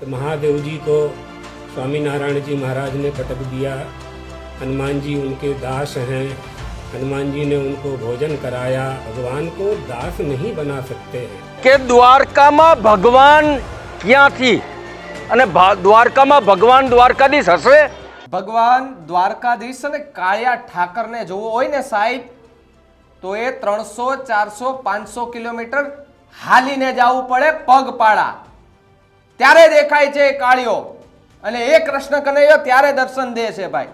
कि महादेव जी को स्वामी नारायण जी महाराज ने पटक दिया हनुमान जी उनके दास हैं हनुमान जी ने उनको भोजन कराया भगवान को दास नहीं बना सकते हैं કે દ્વારકામાં ભગવાન ક્યાંથી અને ભા- દ્વારકામાં ભગવાન દ્વારકાધીશ હશે ભગવાન દ્વારકાધીશ અને કાળિયા ઠાકરને જોવું હોય ને સાહેબ તો એ ત્રણસો ચારસો પાંચસો કિલોમીટર હાલીને જવું પડે પગપાળા ત્યારે દેખાય છે કાળિયો અને એ કૃષ્ણ કનૈયો ત્યારે દર્શન દે છે ભાઈ.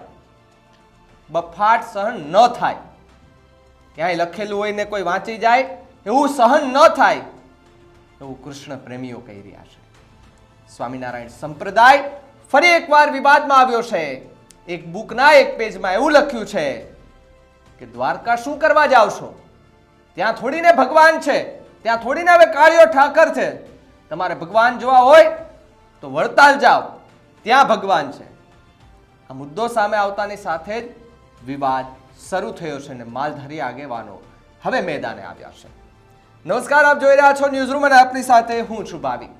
બફાટ સહન ન થાય. ક્યાંય લખેલું હોય ને કોઈ વાંચી જાય, એવું સહન ન થાય. એવું કૃષ્ણ પ્રેમીઓ કહી રહ્યા છે. સ્વામિનારાયણ સંપ્રદાય ફરી એકવાર વિવાદમાં આવ્યો છે. એક બુકના એક પેજમાં એવું લખ્યું છે કે દ્વારકા શું કરવા જાવ છો ત્યાં થોડીને ભગવાન છે. ત્યાં થોડીને હવે કાળિયો ઠાકર છે. તમારે ભગવાન જોવા હોય તો વડતાલ જાઓ. ત્યાં ભગવાન છે. આ મુદ્દો સામે આવતાની સાથે જ વિવાદ શરૂ થયો છે અને માલધારી આગેવાનો હવે મેદાને આવ્યા છે. નમસ્કાર, આપ જોઈ રહ્યા છો ન્યૂઝરૂમ અને આપની સાથે હું છું ભાવિક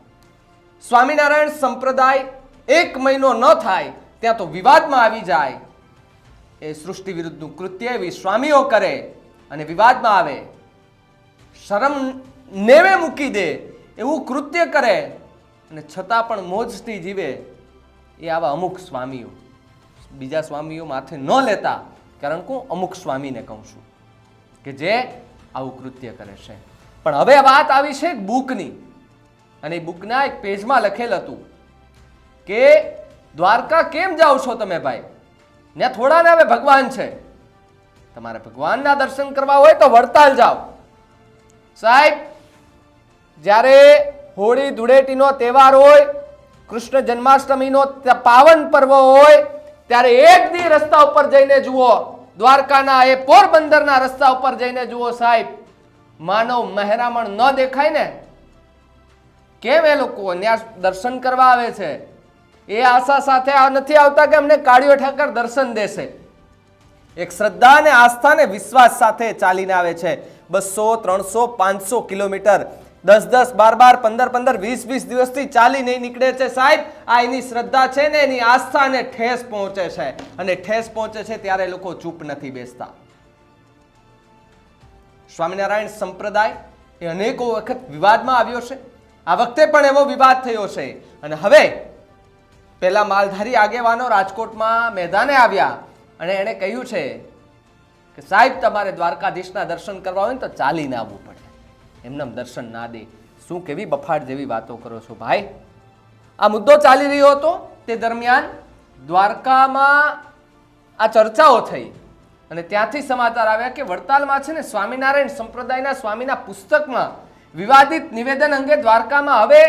સ્વામિનારાયણ સંપ્રદાય એક મહિનો ન થાય ત્યાં તો વિવાદમાં આવી જાય. એ સૃષ્ટિ વિરુદ્ધનું કૃત્ય એવી સ્વામીઓ કરે અને વિવાદમાં આવે. શરમ નેવે મૂકી દે એવું કૃત્ય કરે અને છતાં પણ મોજથી જીવે એ આવા અમુક સ્વામીઓ. બીજા સ્વામીઓ માથે ન લેતા, કારણ કે હું અમુક સ્વામીને કહું છું કે જે આવું કૃત્ય કરે છે. પણ હવે વાત આવી છે એક બુકની. અને એ બુકના એક પેજમાં લખેલ હતું કે, દ્વારકા કેમ જાઓ છો તમે ભાઈ? ત્યાં થોડાને હવે ભગવાન છે. તમારે ભગવાનના દર્શન કરવા હોય તો વડતાલ જાઓ. સાહેબ જ્યારે હોળી ધૂળેટીનો તહેવાર હોય, કૃષ્ણ જન્માષ્ટમીનો પાવન પર્વ હોય, ત્યારે એક દી રસ્તા ઉપર જઈને જુઓ, દ્વારકાના એ પોરબંદરના રસ્તા ઉપર જઈને જુઓ સાહેબ. માનવ મહેરામણ ન દેખાય ને? કેમ એ લોકો ત્યાં દર્શન કરવા આવે છે? એ આશા સાથે નથી આવતા કે અમને કાળીઓ ઠાકર દર્શન દેશે. એક શ્રદ્ધા અને આસ્થા અને વિશ્વાસ સાથે ચાલીને આવે છે. બસો, ત્રણસો, પાંચસો કિલોમીટર દસ દસ, બાર બાર, પંદર પંદર, વીસ વીસ દિવસથી ચાલી નહીં નીકળે છે સાહેબ. આ એની શ્રદ્ધા છે ને, એની આસ્થા ને ઠેસ પહોંચે છે. અને ઠેસ પહોંચે છે ત્યારે લોકો ચૂપ નથી બેસતા. સ્વામિનારાયણ સંપ્રદાય એ અનેકો વખત વિવાદમાં આવ્યો છે. આ વખતે પણ એવો વિવાદ થયો છે. અને હવે પેલા માલધારી આગેવાનો રાજકોટમાં મેદાને આવ્યા અને એણે કહ્યું છે કે સાહેબ, તમારે દ્વારકાધીશના દર્શન કરવા હોય ને તો ચાલીને આવવું એમનેમ દર્શન ના દે. શું કેવી બફાટ જેવી વાતો કરો છો ભાઈ? આ મુદ્દો ચાલી રહ્યો હતો તે દરમિયાન દ્વારકામાં આ ચર્ચાઓ થઈ અને ત્યાંથી સમાચાર આવ્યા કે વડતાલમાં છે ને સ્વામિનારાયણ સંપ્રદાયના સ્વામીના પુસ્તકમાં વિવાદિત નિવેદન અંગે દ્વારકામાં હવે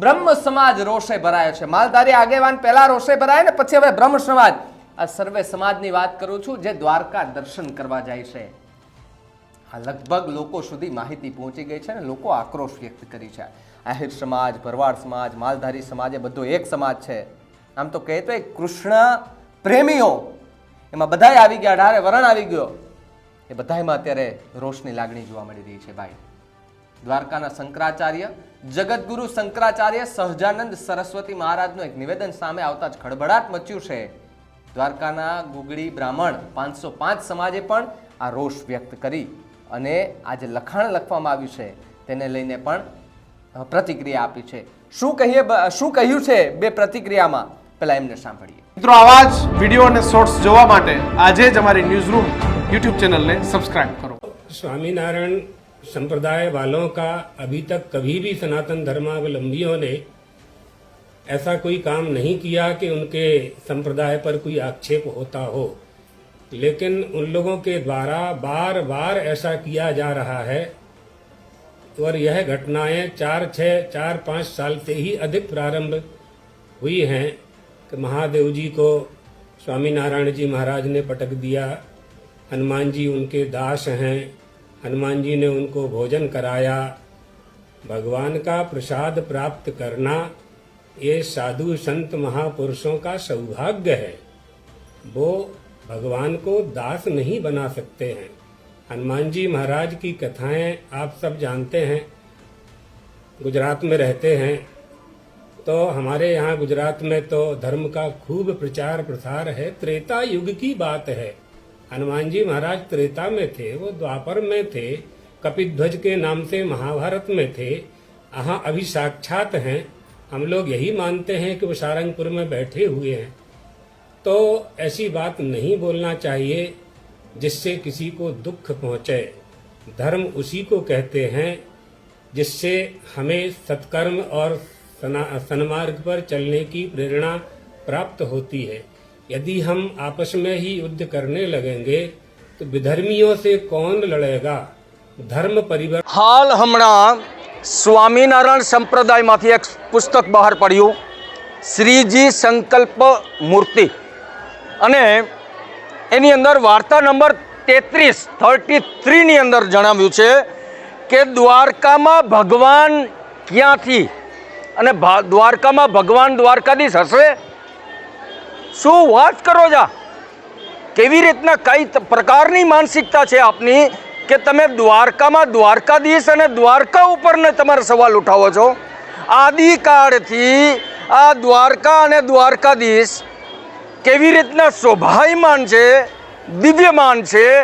બ્રહ્મ સમાજ રોષે ભરાયો છે. માલધારી આગેવાન પહેલા રોષે ભરાય ને પછી હવે બ્રહ્મ સમાજ. આ સર્વે સમાજની વાત કરું છું જે દ્વારકા દર્શન કરવા જાય છે. આ લગભગ લોકો સુધી માહિતી પહોંચી ગઈ છે અને લોકો આક્રોશ વ્યક્ત કરી છે. આહિર સમાજ, ભરવાડ સમાજ, માલધારી સમાજ એ બધો એક સમાજ છે. આમ તો કહે તો એ કૃષ્ણ પ્રેમીઓ, એમાં બધાય આવી ગયા, અઢારે વરણ આવી ગયો. એ બધાયમાં અત્યારે રોષની લાગણી જોવા મળી રહી છે ભાઈ. દ્વારકાના શંકરાચાર્ય જગતગુરુ શંકરાચાર્ય સહજાનંદ સરસ્વતી મહારાજનું એક નિવેદન સામે આવતા જ ખળભળાટ મચ્યું છે. દ્વારકાના ગુગળી બ્રાહ્મણ પાંચસો પાંચ સમાજે પણ આ રોષ વ્યક્ત કરી. અને આ જે લખાણ લખવામાં આવ્યું છે તેને લઈને પણ અ, પ્રતિક્રિયા આપી છે શું કહીએ બ- શું કહ્યું છે બે પ્રતિક્રિયામાં પહેલા એમને સાંભળીએ મિત્રો આવા જ વિડીયો અને શોર્ટ્સ જોવા માટે આજે જ અમારી ન્યૂઝ રૂમ યુટ્યુબ ચેનલને સબસ્ક્રાઇબ કરો स्वामीनारायण संप्रदाय वालों का अभी तक कभी भी सनातन धर्मावलंबियों ने ऐसा कोई काम नहीं किया कि उनके संप्रदाय पर कोई आक्षेप होता हो लेकिन उन लोगों के द्वारा बार बार ऐसा किया जा रहा है। और यह घटनाएँ चार छः चार, पाँच साल से ही अधिक प्रारंभ हुई हैं कि महादेव जी को स्वामीनारायण जी महाराज ने पटक दिया। हनुमान जी उनके दास हैं। हनुमान जी ने उनको भोजन कराया। भगवान का प्रसाद प्राप्त करना ये साधु संत महापुरुषों का सौभाग्य है। वो भगवान को दास नहीं बना सकते हैं। हनुमान जी महाराज की कथाएँ आप सब जानते हैं, गुजरात में रहते हैं। तो हमारे यहाँ गुजरात में तो धर्म का खूब प्रचार प्रसार है, त्रेता युग की बात है। हनुमान जी महाराज त्रेता में थे, वो द्वापर में थे, कपिध्वज के नाम से महाभारत में थे। यहाँ अभी साक्षात हैं, हम लोग यही मानते हैं कि वो सारंगपुर में बैठे हुए हैं। तो ऐसी बात नहीं बोलना चाहिए जिससे किसी को दुख पहुंचे धर्म उसी को कहते हैं जिससे हमें सत्कर्म और सना- सन्मार्ग पर चलने की प्रेरणा प्राप्त होती है यदि हम आपस में ही युद्ध करने लगेंगे तो विधर्मियों से कौन लड़ेगा धर्म परिवर्तन હાલ હમણાં સ્વામિનારાયણ સંપ્રદાયમાંથી એક પુસ્તક બહાર પડ્યું શ્રીજી સંકલ્પ મૂર્તિ અને એની અંદર વાર્તા નંબર તેત્રીસ થર્ટી થ્રીની અંદર જણાવ્યું છે કે દ્વારકામાં ભગવાન ક્યાંથી? અને દ્વારકામાં ભગવાન દ્વારકાધીશ હશે? શું વાત કરો જા? કેવી રીતના, કઈ પ્રકારની માનસિકતા છે આપની કે તમે દ્વારકામાં દ્વારકાધીશ અને દ્વારકા ઉપરને તમારે સવાલ ઉઠાવો છો? આદિકાળથી આ દ્વારકા અને દ્વારકાધીશ કેવી રીતના શોભાયમાન છે, દિવ્યમાન છે,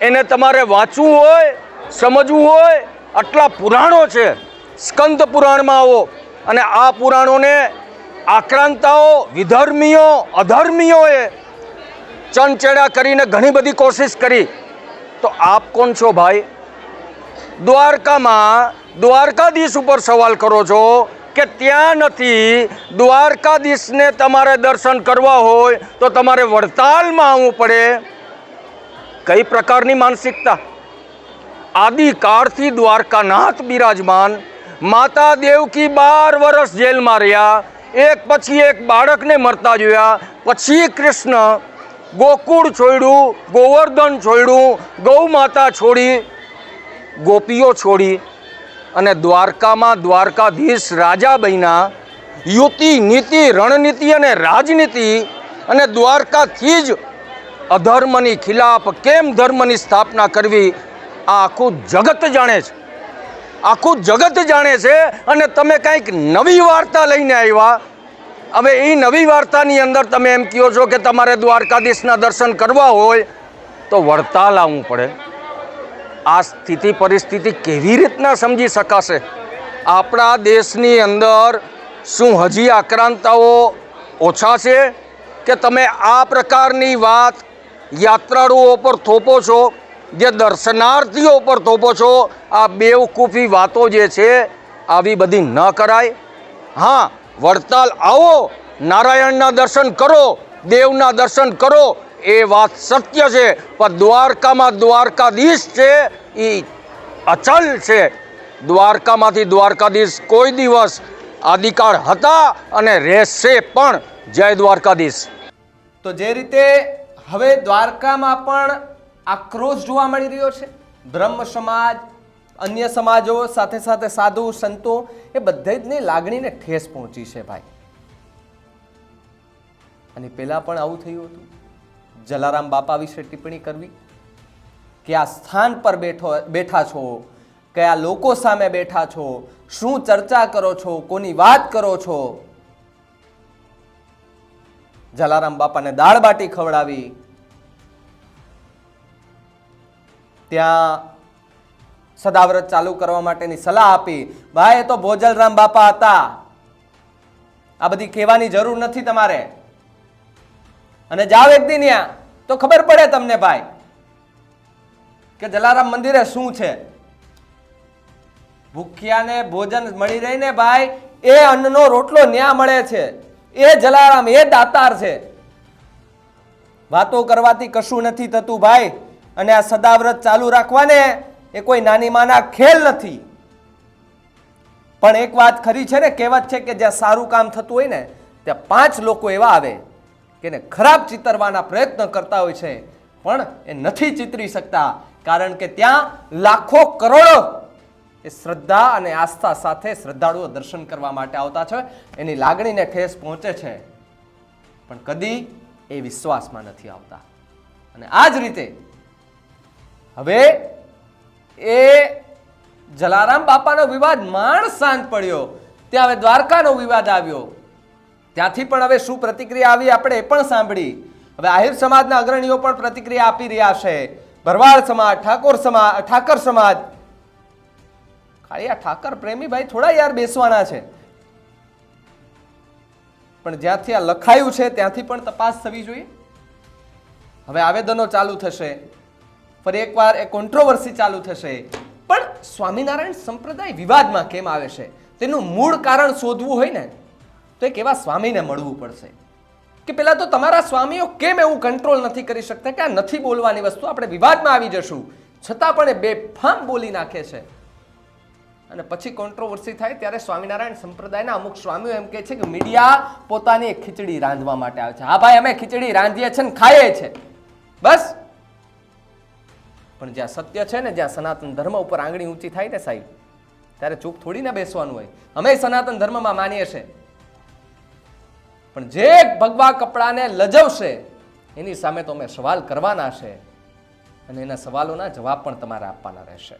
એને તમારે વાંચવું હોય, સમજવું હોય, આટલા પુરાણો છે. સ્કંદ પુરાણમાં આવો. અને આ પુરાણોને આક્રાંતાઓ, વિધર્મીઓ, અધર્મીઓએ ચણચેડા કરીને ઘણી બધી કોશિશ કરી. તો આપ કોણ છો ભાઈ? દ્વારકામાં દ્વારકાધીશ ઉપર સવાલ કરો છો. કે ત્યાં નથી, દ્વારકાધીશને તમારે દર્શન કરવા હોય, તો તમારે વડતાલમાં આવવું પડે. કઈ પ્રકારની માનસિકતા? આદિકાળથી દ્વારકાનાથ બિરાજમાન. માતા દેવકી બાર વર્ષ જેલમાં રહ્યા. એક પછી એક બાળકને મરતા જોયા. પછી કૃષ્ણ ગોકુળ છોડ્યું, ગોવર્ધન છોડ્યું, ગૌ માતા છોડી, ગોપીઓ છોડી. અને દ્વારકામાં દ્વારકાધીશ રાજા બન્યા. યુતિ, નીતિ, રણનીતિ અને રાજનીતિ અને દ્વારકાથી જ અધર્મની ખિલાફ કેમ ધર્મની સ્થાપના કરવી આ આખું જગત જાણે છે. આખું જગત જાણે છે અને તમે કંઈક નવી વાર્તા લઈને આવ્યા. હવે એ નવી વાર્તાની અંદર તમે એમ કહો છો કે તમારે દ્વારકાધીશના દર્શન કરવા હોય તો વડતાલ આવવું પડે. આ સ્થિતિ પરિસ્થિતિ કેવી રીતના સમજી શકાશે? આપણા દેશની અંદર શું હજી આક્રાંતાઓ ઓછા છે? કે તમે આ પ્રકારની વાત યાત્રાળુઓ પર થોપો છો, જે દર્શનાર્થીઓ પર થોપો છો? આ બેવકૂફી વાતો જે છે, આવી બધી ન કરાય. હા, વડતાલ આવો, નારાયણના દર્શન કરો, દેવના દર્શન કરો એ વાત સત્ય છે, પણ દ્વારકામાં દ્વારકાધીશ છે એ અચલ છે. દ્વારકામાંથી દ્વારકાધીશ કોઈ દિવસ આદિકાળ હતા અને રહેશે પણ. જય દ્વારકાધીશ. તો જે રીતે હવે દ્વારકામાં પણ આક્રોશ જોવા મળી રહ્યો છે, બ્રહ્મ સમાજ, અન્ય સમાજો, સાથે સાથે સાધુ, સંતો, એ બધાની લાગણીને ઠેસ પહોંચી છે ભાઈ. અને પહેલાં પણ આવું થયું હતું. જલારામ બાપા વિશે ટિપ્પણી કરવી? કે સ્થાન પર બેઠો બેઠા છો? કયા લોકો સામે બેઠા છો? શું ચર્ચા કરો છો? કોની વાત કરો છો? જલારામ બાપાને દાળ બાટી ખવડાવી. ત્યાં સદાવ્રત ચાલુ કરવા માટેની સલાહ આપી. ભાઈ, એ તો ભોજલરામ બાપા હતા. આ બધી કહેવાની જરૂર નથી તમારે. અને જાઓ એક દિન ત્યાં તો ખબર પડે તમને ભાઈ કે જલારામ મંદિરે શું છે? ભૂખ્યાને ભોજન મળી રહી ને ભાઈ, એ અન્નનો રોટલો ન્યા મળે છે. એ જલારામ, એ દાતાર છે. વાતો કરવાથી કશું નથી થતું ભાઈ. અને આ સદાવ્રત ચાલુ રાખવાને એ કોઈ નાની માના ખેલ નથી. પણ એક વાત ખરી છે ને, કહેવત છે કે જ્યાં સારું કામ થતું હોય ને, ત્યાં પાંચ લોકો એવા આવે. કે એને ખરાબ ચિતરવાના પ્રયત્ન કરતા હોય છે, પણ એ નથી ચિતરી શકતા, કારણ કે ત્યાં લાખો કરોડો એ શ્રદ્ધા અને આસ્થા સાથે શ્રદ્ધાળુઓ દર્શન કરવા માટે આવતા છે, એની લાગણીને ઠેસ પહોંચે છે. પણ કદી એ વિશ્વાસમાં નથી આવતા. અને આ જ રીતે હવે એ જલારામ બાપાનો વિવાદ માણ શાંત પડ્યો, ત્યાં હવે દ્વારકાનો વિવાદ આવ્યો. ત્યાંથી પણ હવે શું પ્રતિક્રિયા આવી આપણે એ પણ સાંભળી. હવે આહિર સમાજના અગ્રણીઓ પણ પ્રતિક્રિયા આપી રહ્યા છે. ભરવાડ સમાજ, ઠાકોર સમાજ, ઠાકર સમાજ. ખાલી આ ઠાકર પ્રેમી ભાઈ થોડા યાર બેસવાના છે. પણ જ્યાંથી આ લખાયું છે ત્યાંથી પણ તપાસ થવી જોઈએ. હવે આવેદનો ચાલુ થશે. ફરી એકવાર એ કોન્ટ્રોવર્સી ચાલુ થશે. પણ સ્વામિનારાયણ સંપ્રદાય વિવાદમાં કેમ આવે છે? તેનું મૂળ કારણ શોધવું હોય ને તો એક એવા સ્વામીને મળવું પડશે. કે પેલા તો તમારા સ્વામીઓ કેમ એવું કંટ્રોલ નથી કરી શકતા કે આ નથી બોલવાની વસ્તુ આપણે વિવાદમાં આવી જશું. છતાં પણ એ બેફામ બોલી નાખે છે. અને પછી કોન્ટ્રોવર્સી થાય ત્યારે સ્વામિનારાયણ સંપ્રદાયના અમુક સ્વામીઓ એમ કહે છે કે મીડિયા પોતાની ખીચડી રાંધવા માટે આવે છે. હા ભાઈ, અમે ખીચડી રાંધીએ છીએ ને ખાઈએ છે બસ. પણ જ્યાં સત્ય છે ને જ્યાં સનાતન ધર્મ ઉપર આંગળી ઊંચી થાય ને સાહેબ, ત્યારે ચૂપ થોડી ને બેસવાનું હોય. અમે સનાતન ધર્મમાં માનીએ છીએ. પણ જે ભગવા કપડાને લજવશે, એની સામે તો અમે સવાલ કરવાના છે અને એના સવાલોના જવાબ પણ તમારે આપવાના રહેશે.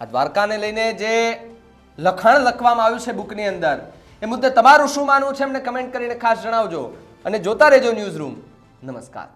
આ દ્વારકાને લઈને જે લખાણ લખવામાં આવ્યું છે બુકની અંદર, એ મુદ્દે તમારું શું માનવું છે એમને કમેન્ટ કરીને ખાસ જણાવજો અને જોતા રહેજો ન્યૂઝ રૂમ. નમસ્કાર.